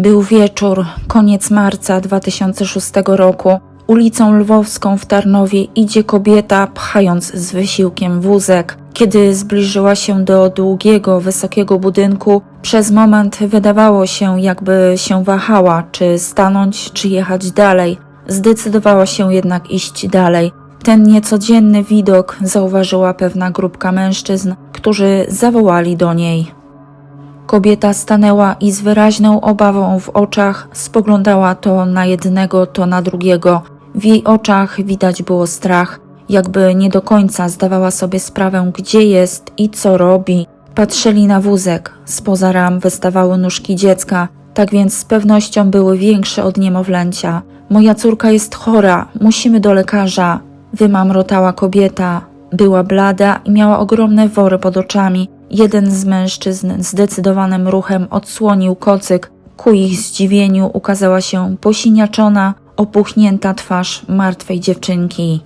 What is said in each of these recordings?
Był wieczór, koniec marca 2006 roku. Ulicą Lwowską w Tarnowie idzie kobieta, pchając z wysiłkiem wózek. Kiedy zbliżyła się do długiego, wysokiego budynku, przez moment wydawało się, jakby się wahała, czy stanąć, czy jechać dalej. Zdecydowała się jednak iść dalej. Ten niecodzienny widok zauważyła pewna grupka mężczyzn, którzy zawołali do niej. Kobieta stanęła i z wyraźną obawą w oczach spoglądała to na jednego, to na drugiego. W jej oczach widać było strach, jakby nie do końca zdawała sobie sprawę, gdzie jest i co robi. Patrzyli na wózek, spoza ram wystawały nóżki dziecka, tak więc z pewnością były większe od niemowlęcia. Moja córka jest chora, musimy do lekarza, wymamrotała kobieta. Była blada i miała ogromne wory pod oczami. Jeden z mężczyzn zdecydowanym ruchem odsłonił kocyk. Ku ich zdziwieniu ukazała się posiniaczona, opuchnięta twarz martwej dziewczynki.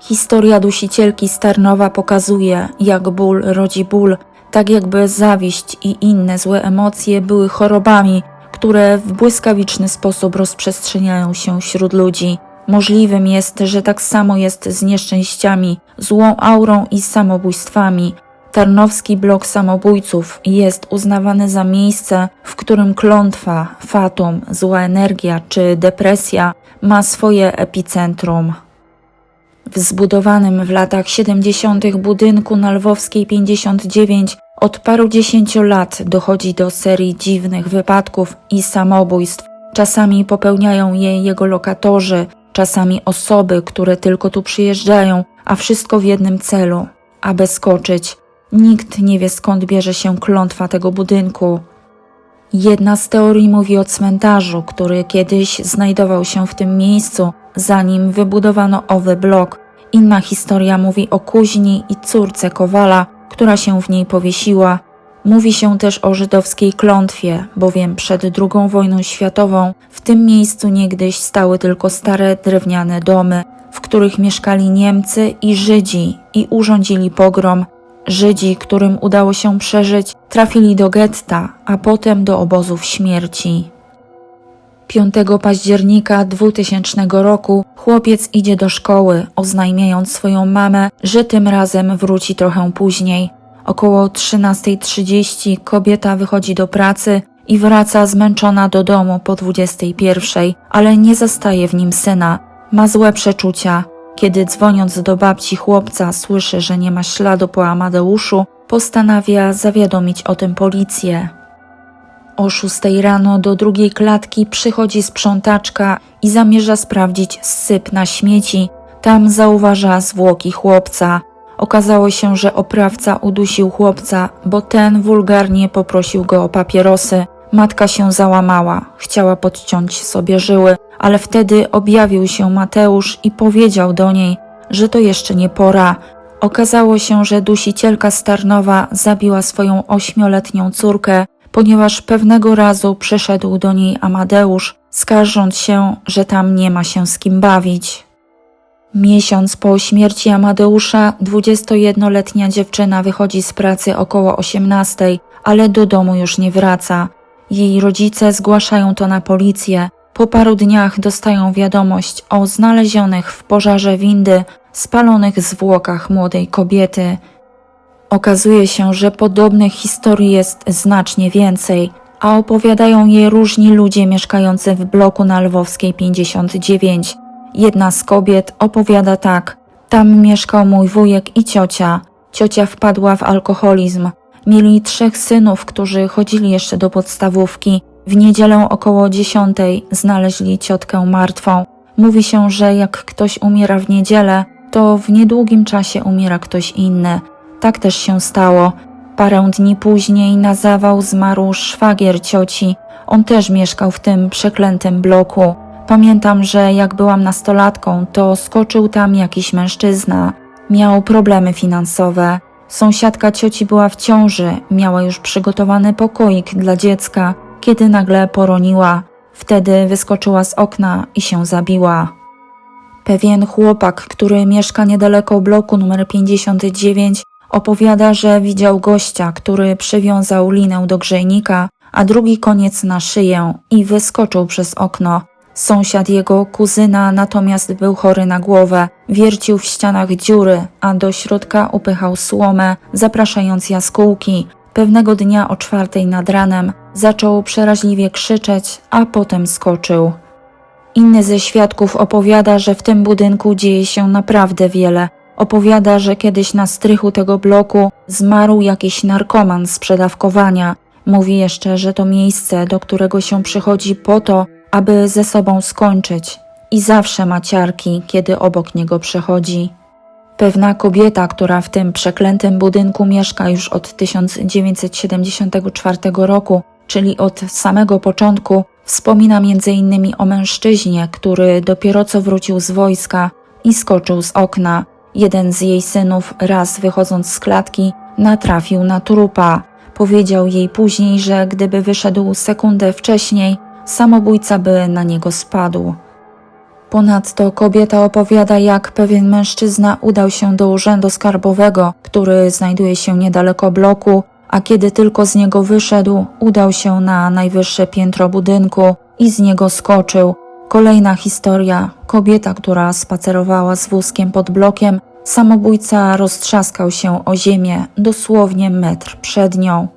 Historia dusicielki z Tarnowa pokazuje, jak ból rodzi ból, tak jakby zawiść i inne złe emocje były chorobami, które w błyskawiczny sposób rozprzestrzeniają się wśród ludzi. Możliwym jest, że tak samo jest z nieszczęściami, złą aurą i samobójstwami. Tarnowski blok samobójców jest uznawany za miejsce, w którym klątwa, fatum, zła energia czy depresja ma swoje epicentrum. W zbudowanym w latach 70. budynku na Lwowskiej 59 od parudziesięciu lat dochodzi do serii dziwnych wypadków i samobójstw. Czasami popełniają je jego lokatorzy, czasami osoby, które tylko tu przyjeżdżają, a wszystko w jednym celu aby skoczyć. Nikt nie wie skąd bierze się klątwa tego budynku. Jedna z teorii mówi o cmentarzu, który kiedyś znajdował się w tym miejscu, zanim wybudowano owy blok. Inna historia mówi o kuźni i córce Kowala, która się w niej powiesiła. Mówi się też o żydowskiej klątwie, bowiem przed II wojną światową w tym miejscu niegdyś stały tylko stare drewniane domy, w których mieszkali Niemcy i Żydzi i urządzili pogrom. Żydzi, którym udało się przeżyć, trafili do getta, a potem do obozów śmierci. 5 października 2000 roku chłopiec idzie do szkoły, oznajmiając swoją mamę, że tym razem wróci trochę później. Około 13.30 kobieta wychodzi do pracy i wraca zmęczona do domu po 21, ale nie zastaje w nim syna. Ma złe przeczucia. Kiedy dzwoniąc do babci chłopca słyszy, że nie ma śladu po Amadeuszu, postanawia zawiadomić o tym policję. O szóstej rano do drugiej klatki przychodzi sprzątaczka i zamierza sprawdzić syp na śmieci. Tam zauważa zwłoki chłopca. Okazało się, że oprawca udusił chłopca, bo ten wulgarnie poprosił go o papierosy. Matka się załamała, chciała podciąć sobie żyły, ale wtedy objawił się Mateusz i powiedział do niej, że to jeszcze nie pora. Okazało się, że dusicielka Starnowa zabiła swoją ośmioletnią córkę, ponieważ pewnego razu przyszedł do niej Amadeusz, skarżąc się, że tam nie ma się z kim bawić. Miesiąc po śmierci Amadeusza, 21-letnia dziewczyna wychodzi z pracy około 18, ale do domu już nie wraca. Jej rodzice zgłaszają to na policję. Po paru dniach dostają wiadomość o znalezionych w pożarze windy spalonych zwłokach młodej kobiety. Okazuje się, że podobnych historii jest znacznie więcej, a opowiadają je różni ludzie mieszkający w bloku na Lwowskiej 59. Jedna z kobiet opowiada tak: Tam mieszkał mój wujek i ciocia. Ciocia wpadła w alkoholizm. Mieli trzech synów, którzy chodzili jeszcze do podstawówki. W niedzielę około dziesiątej znaleźli ciotkę martwą. Mówi się, że jak ktoś umiera w niedzielę, to w niedługim czasie umiera ktoś inny. Tak też się stało. Parę dni później na zawał zmarł szwagier cioci. On też mieszkał w tym przeklętym bloku. Pamiętam, że jak byłam nastolatką, to skoczył tam jakiś mężczyzna. Miał problemy finansowe. Sąsiadka cioci była w ciąży, miała już przygotowany pokoik dla dziecka, kiedy nagle poroniła. Wtedy wyskoczyła z okna i się zabiła. Pewien chłopak, który mieszka niedaleko bloku numer 59, opowiada, że widział gościa, który przywiązał linę do grzejnika, a drugi koniec na szyję i wyskoczył przez okno. Sąsiad jego kuzyna natomiast był chory na głowę, wiercił w ścianach dziury, a do środka upychał słomę, zapraszając jaskółki. Pewnego dnia o czwartej nad ranem zaczął przeraźliwie krzyczeć, a potem skoczył. Inny ze świadków opowiada, że w tym budynku dzieje się naprawdę wiele. Opowiada, że kiedyś na strychu tego bloku zmarł jakiś narkoman z przedawkowania. Mówi jeszcze, że to miejsce, do którego się przychodzi po to, aby ze sobą skończyć. I zawsze ma ciarki, kiedy obok niego przechodzi. Pewna kobieta, która w tym przeklętym budynku mieszka już od 1974 roku, czyli od samego początku, wspomina m.in. o mężczyźnie, który dopiero co wrócił z wojska i skoczył z okna. Jeden z jej synów, raz wychodząc z klatki, natrafił na trupa. Powiedział jej później, że gdyby wyszedł sekundę wcześniej, samobójca by na niego spadł. Ponadto kobieta opowiada, jak pewien mężczyzna udał się do urzędu skarbowego, który znajduje się niedaleko bloku, a kiedy tylko z niego wyszedł, udał się na najwyższe piętro budynku i z niego skoczył. Kolejna historia. Kobieta, która spacerowała z wózkiem pod blokiem, samobójca roztrzaskał się o ziemię dosłownie metr przed nią.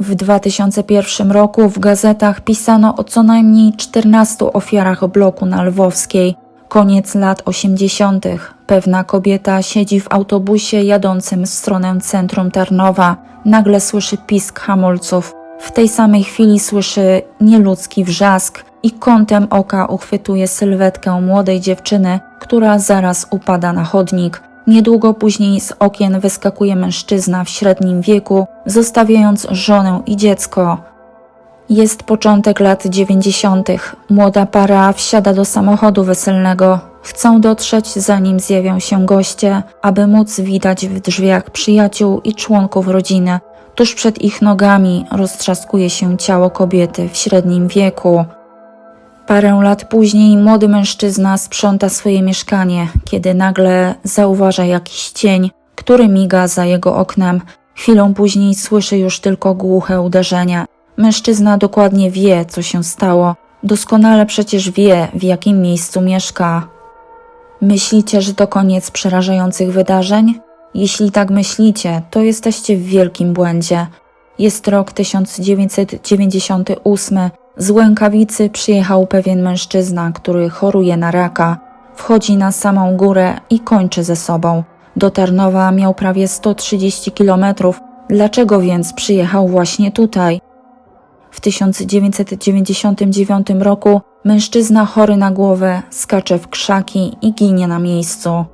W 2001 roku w gazetach pisano o co najmniej 14 ofiarach bloku na Lwowskiej. Koniec lat 80. Pewna kobieta siedzi w autobusie jadącym w stronę centrum Tarnowa. Nagle słyszy pisk hamulców. W tej samej chwili słyszy nieludzki wrzask i kątem oka uchwytuje sylwetkę młodej dziewczyny, która zaraz upada na chodnik. Niedługo później z okien wyskakuje mężczyzna w średnim wieku, zostawiając żonę i dziecko. Jest początek lat dziewięćdziesiątych. Młoda para wsiada do samochodu weselnego. Chcą dotrzeć, zanim zjawią się goście, aby móc widać w drzwiach przyjaciół i członków rodziny. Tuż przed ich nogami roztrzaskuje się ciało kobiety w średnim wieku. Parę lat później młody mężczyzna sprząta swoje mieszkanie, kiedy nagle zauważa jakiś cień, który miga za jego oknem. Chwilą później słyszy już tylko głuche uderzenia. Mężczyzna dokładnie wie, co się stało. Doskonale przecież wie, w jakim miejscu mieszka. Myślicie, że to koniec przerażających wydarzeń? Jeśli tak myślicie, to jesteście w wielkim błędzie. Jest rok 1998. Z Łękawicy przyjechał pewien mężczyzna, który choruje na raka. Wchodzi na samą górę i kończy ze sobą. Do Tarnowa miał prawie 130 kilometrów. Dlaczego więc przyjechał właśnie tutaj? W 1999 roku mężczyzna chory na głowę skacze w krzaki i ginie na miejscu.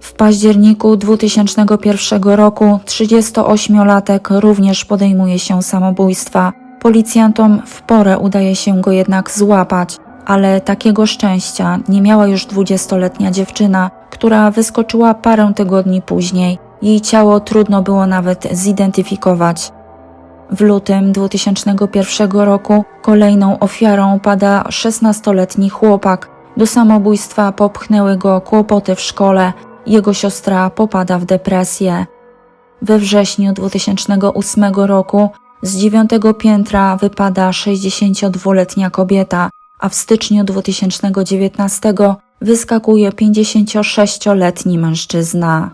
W październiku 2001 roku 38-latek również podejmuje się samobójstwa. Policjantom w porę udaje się go jednak złapać, ale takiego szczęścia nie miała już 20-letnia dziewczyna, która wyskoczyła parę tygodni później. Jej ciało trudno było nawet zidentyfikować. W lutym 2001 roku kolejną ofiarą pada 16-letni chłopak. Do samobójstwa popchnęły go kłopoty w szkole. Jego siostra popada w depresję. We wrześniu 2008 roku z dziewiątego piętra wypada 62-letnia kobieta, a w styczniu 2019 wyskakuje 56-letni mężczyzna.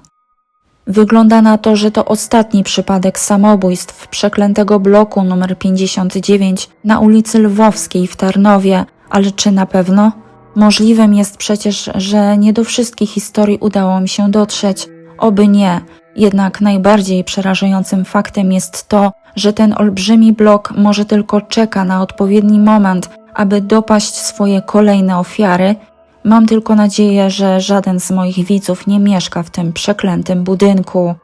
Wygląda na to, że to ostatni przypadek samobójstw przeklętego bloku nr 59 na ulicy Lwowskiej w Tarnowie, ale czy na pewno? Możliwym jest przecież, że nie do wszystkich historii udało mi się dotrzeć. Oby nie. Jednak najbardziej przerażającym faktem jest to, że ten olbrzymi blok może tylko czeka na odpowiedni moment, aby dopaść swoje kolejne ofiary. Mam tylko nadzieję, że żaden z moich widzów nie mieszka w tym przeklętym budynku.